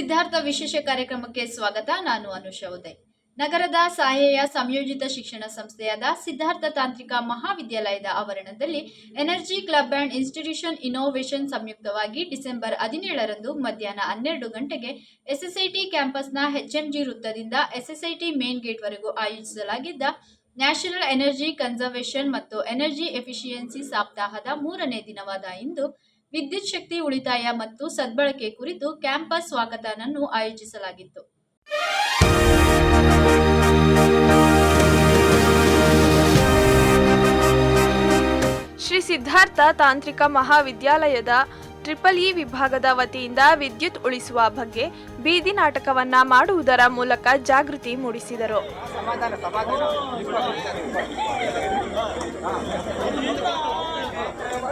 ವಿಶೇಷ ಕಾರ್ಯಕ್ರಮಕ್ಕೆ ಸ್ವಾಗತ. ನಾನು ಅನುಷಾ ಉದಯ್. ನಗರದ ಸಾಹೆಯ ಸಂಯೋಜಿತ ಶಿಕ್ಷಣ ಸಂಸ್ಥೆಯಾದ ಸಿದ್ಧಾರ್ಥ ತಾಂತ್ರಿಕ ಮಹಾವಿದ್ಯಾಲಯದ ಆವರಣದಲ್ಲಿ energy club and institution innovation ಸಂಯುಕ್ತವಾಗಿ December ಹದಿನೇಳರಂದು ಮಧ್ಯಾಹ್ನ ಹನ್ನೆರಡು ಗಂಟೆಗೆ ಎಸ್ಎಸ್ಐಟಿ ಕ್ಯಾಂಪಸ್ನ ಎಚ್ಎಂಜಿ ವೃತ್ತದಿಂದ ಎಸ್ಎಸ್ಐಟಿ ಮೇನ್ ಗೇಟ್ವರೆಗೂ ಆಯೋಜಿಸಲಾಗಿದ್ದ ನ್ಯಾಷನಲ್ ಎನರ್ಜಿ ಕನ್ಸರ್ವೇಷನ್ ಮತ್ತು ಎನರ್ಜಿ ಎಫಿಷಿಯನ್ಸಿ ಸಪ್ತಾಹದ ಮೂರನೇ ದಿನವಾದ ಇಂದು ವಿದ್ಯುತ್ ಶಕ್ತಿ ಉಳಿತಾಯ ಮತ್ತು ಸದ್ಬಳಕೆ ಕುರಿತು ಕ್ಯಾಂಪಸ್ ಸ್ವಾಗತನನ್ನು ಆಯೋಜಿಸಲಾಗಿತ್ತು. ಶ್ರೀ ಸಿದ್ಧಾರ್ಥ ತಾಂತ್ರಿಕ ಮಹಾವಿದ್ಯಾಲಯದ ಟ್ರಿಪಲ್ ಇ ವಿಭಾಗದ ವತಿಯಿಂದ ವಿದ್ಯುತ್ ಉಳಿಸುವ ಬಗ್ಗೆ ಬೀದಿ ನಾಟಕವನ್ನ ಮಾಡುವುದರ ಮೂಲಕ ಜಾಗೃತಿ ಮೂಡಿಸಿದರು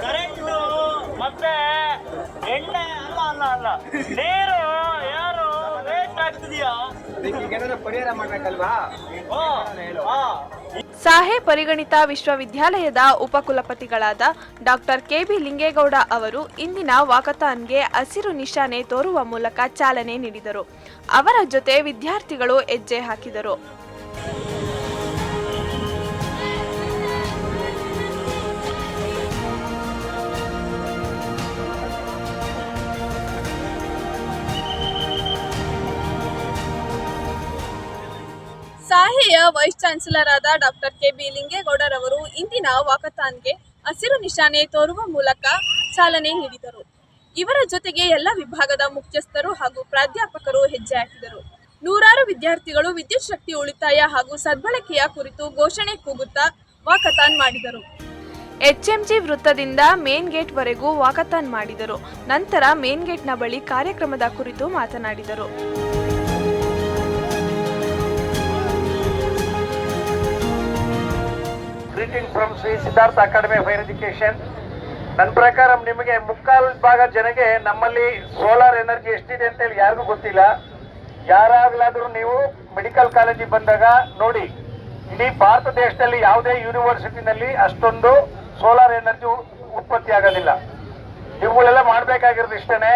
ಕರೆಂಟು ಮತ್ತೆ ಎಣ್ಣೆ ಅಲ್ಲ ಅಲ್ಲ ಅಲ್ಲ. ನೀರು ಯಾರು ವೇಸ್ಟ್ ಸಾಹೆ ಪರಿಗಣಿತ ವಿಶ್ವವಿದ್ಯಾಲಯದ ಉಪಕುಲಪತಿಗಳಾದ ಡಾಕ್ಟರ್ ಕೆಬಿ ಲಿಂಗೇಗೌಡ ಅವರು ಇಂದಿನ ವಾಕಥಾನ್ಗೆ ಹಸಿರು ನಿಶಾನೆ ತೋರುವ ಮೂಲಕ ಚಾಲನೆ ನೀಡಿದರು. ಅವರ ಜೊತೆ ವಿದ್ಯಾರ್ಥಿಗಳು ಹೆಜ್ಜೆ ಹಾಕಿದರು. ಸಾಹೆಯ ವೈಸ್ ಚಾನ್ಸಲರ್ ಆದ ಡಾಕ್ಟರ್ ಕೆ ಬಿ ಲಿಂಗೇಗೌಡರವರು ಇಂದಿನ ವಾಕಥಾನ್ಗೆ ಹಸಿರು ನಿಶಾನೆ ತೋರುವ ಮೂಲಕ ಚಾಲನೆ ನೀಡಿದರು. ಇವರ ಜೊತೆಗೆ ಎಲ್ಲ ವಿಭಾಗದ ಮುಖ್ಯಸ್ಥರು ಹಾಗೂ ಪ್ರಾಧ್ಯಾಪಕರು ಹೆಜ್ಜೆ ಹಾಕಿದರು. ನೂರಾರು ವಿದ್ಯಾರ್ಥಿಗಳು ವಿದ್ಯುತ್ ಶಕ್ತಿ ಉಳಿತಾಯ ಹಾಗೂ ಸದ್ಬಳಕೆಯ ಕುರಿತು ಘೋಷಣೆ ಕೂಗುತ್ತಾ ವಾಕಥಾನ್ ಮಾಡಿದರು. ಎಚ್ಎಂಜಿ ವೃತ್ತದಿಂದ ಮೇನ್ ಗೇಟ್ ವರೆಗೂ ವಾಕಥಾನ್ ಮಾಡಿದರು. ನಂತರ ಮೇನ್ ಗೇಟ್ನ ಬಳಿ ಕಾರ್ಯಕ್ರಮದ ಕುರಿತು ಮಾತನಾಡಿದರು. Greeting from Shri Siddhartha academy of higher education ನನ್ನ ಪ್ರಕಾರ ನಿಮಗೆ ಮುಕ್ಕಾಲು ಭಾಗ ಜನಗೆ ನಮ್ಮಲ್ಲಿ ಸೋಲಾರ್ ಎನರ್ಜಿ ಎಷ್ಟಿದೆ ಅಂತ ಹೇಳಿ ಯಾರಿಗೂ ಗೊತ್ತಿಲ್ಲ. ಯಾರಾಗ್ಲಾದರೂ ನೀವು ಮೆಡಿಕಲ್ ಕಾಲೇಜಿಗೆ ಬಂದಾಗ ನೋಡಿ, ಇಡೀ ಭಾರತ ದೇಶದಲ್ಲಿ ಯಾವುದೇ ಯೂನಿವರ್ಸಿಟಿನಲ್ಲಿ ಅಷ್ಟೊಂದು ಸೋಲಾರ್ ಎನರ್ಜಿ ಉತ್ಪತ್ತಿ ಆಗೋದಿಲ್ಲ. ಇವುಗಳೆಲ್ಲ ಮಾಡಬೇಕಾಗಿರೋದು ಇಷ್ಟೇ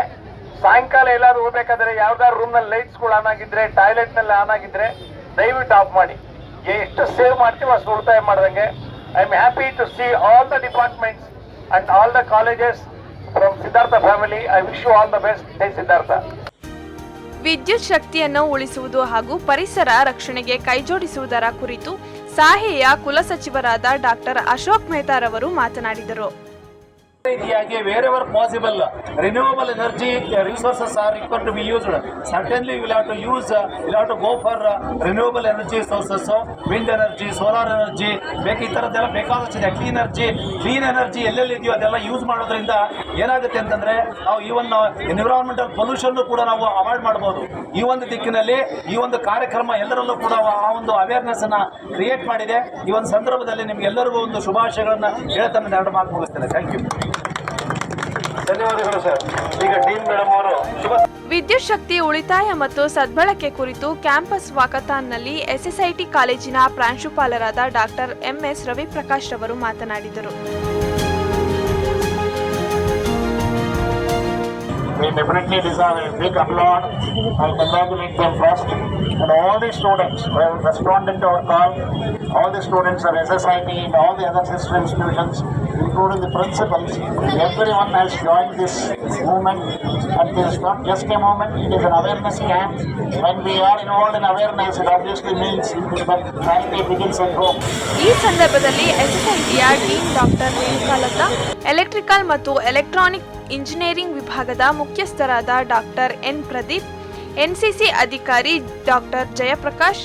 ಸಾಯಂಕಾಲ ಎಲ್ಲಾದ್ರೂ ಹೋಗ್ಬೇಕಾದ್ರೆ ಯಾವ್ದಾದ್ರು ರೂಮ್ನಲ್ಲಿ ಲೈಟ್ಸ್ಗಳು ಆನ್ ಆಗಿದ್ರೆ ಟಾಯ್ಲೆಟ್ನಲ್ಲಿ ಆನ್ ಆಗಿದ್ರೆ ದಯವಿಟ್ಟು ಆಫ್ ಮಾಡಿ. ಎಷ್ಟು ಸೇವ್ ಮಾಡ್ತೀವೋ ಅಷ್ಟು ಉಳಿತಾಯ ಮಾಡ್ದಂಗೆ. I am happy to see all the departments and all the colleges from Siddhartha family I wish you all the best ಜೈ ಸಿದ್ಧಾರ್ಥ ವಿದ್ಯುತ್ ಶಕ್ತಿಯನ್ನು ಉಳಿಸುವುದು ಹಾಗೂ ಪರಿಸರ ರಕ್ಷಣೆಗೆ ಕೈಜೋಡಿಸುವುದರ ಕುರಿತು ಸಾಹೆಯ ಕುಲಸಚಿವರಾದ ಡಾಕ್ಟರ್ ಅಶೋಕ್ ಮೆಹ್ತಾರವರು ಮಾತನಾಡಿದರು. ರೀತಿಯಾಗಿ wherever possible renewable energy resources are require to be used certainly will have to use will have to go for renewable energy sources wind energy solar energy ಬೇಕು ಈ ಥರದ್ದೆಲ್ಲ ಬೇಕಾದಷ್ಟಿದೆ. ಕ್ಲೀನ್ ಎನರ್ಜಿ ಕ್ಲೀನ್ ಎನರ್ಜಿ ಎಲ್ಲೆಲ್ಲಿ ಇದೆಯೋ ಅದೆಲ್ಲ use ಮಾಡೋದ್ರಿಂದ ಏನಾಗುತ್ತೆ ಅಂತಂದ್ರೆ, ನಾವು ಈ ಒಂದು ಎನ್ವಿರಾನ್ಮೆಂಟಲ್ ಪೊಲ್ಯೂಷನ್ ಕೂಡ ನಾವು ಅವಾಯ್ಡ್ ಮಾಡ್ಬೋದು. ಈ ಒಂದು ದಿಕ್ಕಿನಲ್ಲಿ, ಈ ಒಂದು ಕಾರ್ಯಕ್ರಮ ಎಲ್ಲರಲ್ಲೂ ಕೂಡ ಆ ಒಂದು ಅವೇರ್ನೆಸ್ ಅನ್ನ ಕ್ರಿಯೇಟ್ ಮಾಡಿದೆ. ಈ ಒಂದು ಸಂದರ್ಭದಲ್ಲಿ ನಿಮ್ಗೆಲ್ಲರಿಗೂ ಒಂದು ಶುಭಾಶಯಗಳನ್ನ ಹೇಳ್ತಾನೆ ಎರಡು ಮಾತು ಮುಗಿಸ್ತೇನೆ. ಥ್ಯಾಂಕ್ ಯು ಧನ್ಯವಾದಗಳು ಅವರು ವಿದ್ಯುತ್ ಶಕ್ತಿ ಉಳಿತಾಯ ಮತ್ತು ಸದ್ಬಳಕೆ ಕುರಿತು ಕ್ಯಾಂಪಸ್ ವಾಕಥಾನ್ನಲ್ಲಿ ಎಸ್ಎಸ್ಐಟಿ ಕಾಲೇಜಿನ ಪ್ರಾಂಶುಪಾಲರಾದ ಡಾಕ್ಟರ್ ಎಂಎಸ್ ರವಿಪ್ರಕಾಶ್ ರವರು ಮಾತನಾಡಿದರು. definitely deserve a big applaud. I congratulate them first. And all the students who have responded to our call, all the students of SSIT and all the other sister institutions, including the principals, everyone has joined this movement. And this is not just a movement, it is an awareness camp. When we are involved in awareness, it obviously means that charity begins at home. ಈ ಸಂದರ್ಭದಲ್ಲಿ ಎಸ್ಎಸ್ಐಟಿಯ dean doctor ರೇಣುಕಾಲತಾ electrical ಮತ್ತು electronic engineering ವಿಭಾಗದ ಮುಖ್ಯಸ್ಥರಾದ doctor N Pradeep, NCC ಅಧಿಕಾರಿ doctor Jayaprakash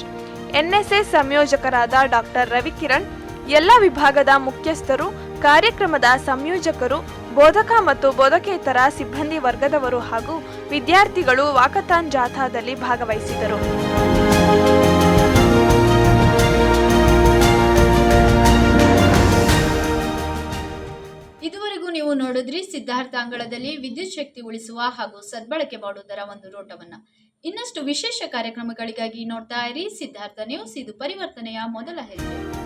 NSS ಸಂಯೋಜಕರಾದ doctor Ravikiran, ಎಲ್ಲ ವಿಭಾಗದ ಮುಖ್ಯಸ್ಥರು, ಕಾರ್ಯಕ್ರಮದ ಸಂಯೋಜಕರು, ಬೋಧಕ ಮತ್ತು ಬೋಧಕೇತರ ಸಿಬ್ಬಂದಿ ವರ್ಗದವರು ಹಾಗೂ ವಿದ್ಯಾರ್ಥಿಗಳು ವಾಕಥಾನ್ ಜಾಥಾದಲ್ಲಿ ಭಾಗವಹಿಸಿದರು. ನೀವು ನೋಡಿದ್ರಿ ಸಿದ್ಧಾರ್ಥ ಅಂಗಳದಲ್ಲಿ ವಿದ್ಯುತ್ ಶಕ್ತಿ ಉಳಿಸುವ ಹಾಗೂ ಸದ್ಬಳಕೆ ಮಾಡುವುದರ ಒಂದು ನೋಟವನ್ನ. ಇನ್ನಷ್ಟು ವಿಶೇಷ ಕಾರ್ಯಕ್ರಮಗಳಿಗಾಗಿ ನೋಡ್ತಾ ಇರಿ, ಸಿದ್ಧಾರ್ಥ ನ್ಯೂಸ್. ಇದು ಪರಿವರ್ತನೆಯ ಮೊದಲ ಹೆಜ್ಜೆ.